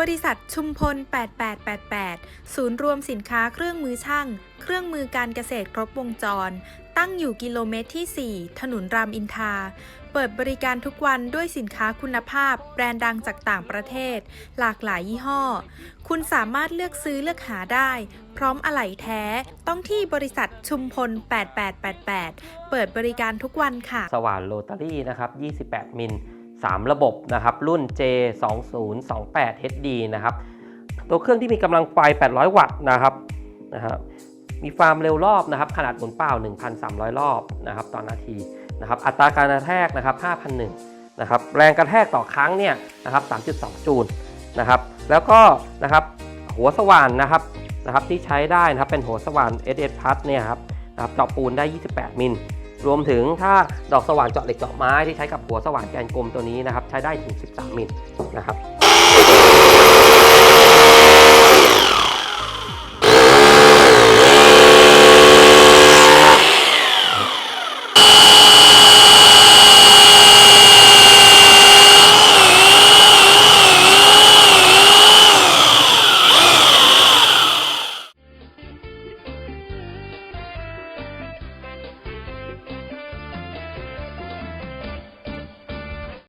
บริษัทชุมพล 8888 ศูนย์รวมสินค้าเครื่องมือช่าง เครื่องมือการเกษตรครบวงจร ตั้งอยู่กิโลเมตรที่ 4 ถนนรามอินทราเปิดบริการทุกวันด้วยสินค้าคุณภาพ แบรนด์ดังจากต่างประเทศ หลากหลายยี่ห้อ คุณสามารถเลือกซื้อเลือกหาได้ พร้อมอะไหล่แท้ ต้องที่บริษัทชุมพล 8888 เปิดบริการทุกวันค่ะ สว่านโรตารี่นะครับ 28 มิล 3 ระบบนะครับ รุ่น J 2 0 2 8 HD นะครับ ตัวเครื่องที่มีกำลังไฟ 800 วัตต์นะครับนะครับ มีความเร็วรอบนะครับ ขนาดหมุนเปล่า 1,300 รอบนะครับต่อนาทีนะครับ อัตราการกระแทกนะครับ5,001นะครับ แรงกระแทกต่อครั้งเนี่ยนะครับ 3.2 จูลนะครับ แล้วก็นะครับหัวสว่านนะครับนะครับที่ใช้ได้นะครับเป็นหัวสว่าน SS Plus เนี่ยครับนะครับเจาะปูนได้ 28 มิล รวมถึงถ้าดอกสว่านเจาะเหล็กเจาะไม้ที่ใช้กับหัวสว่านแกนกลมตัวนี้นะครับ ใช้ได้ถึง 13 มิลนะครับ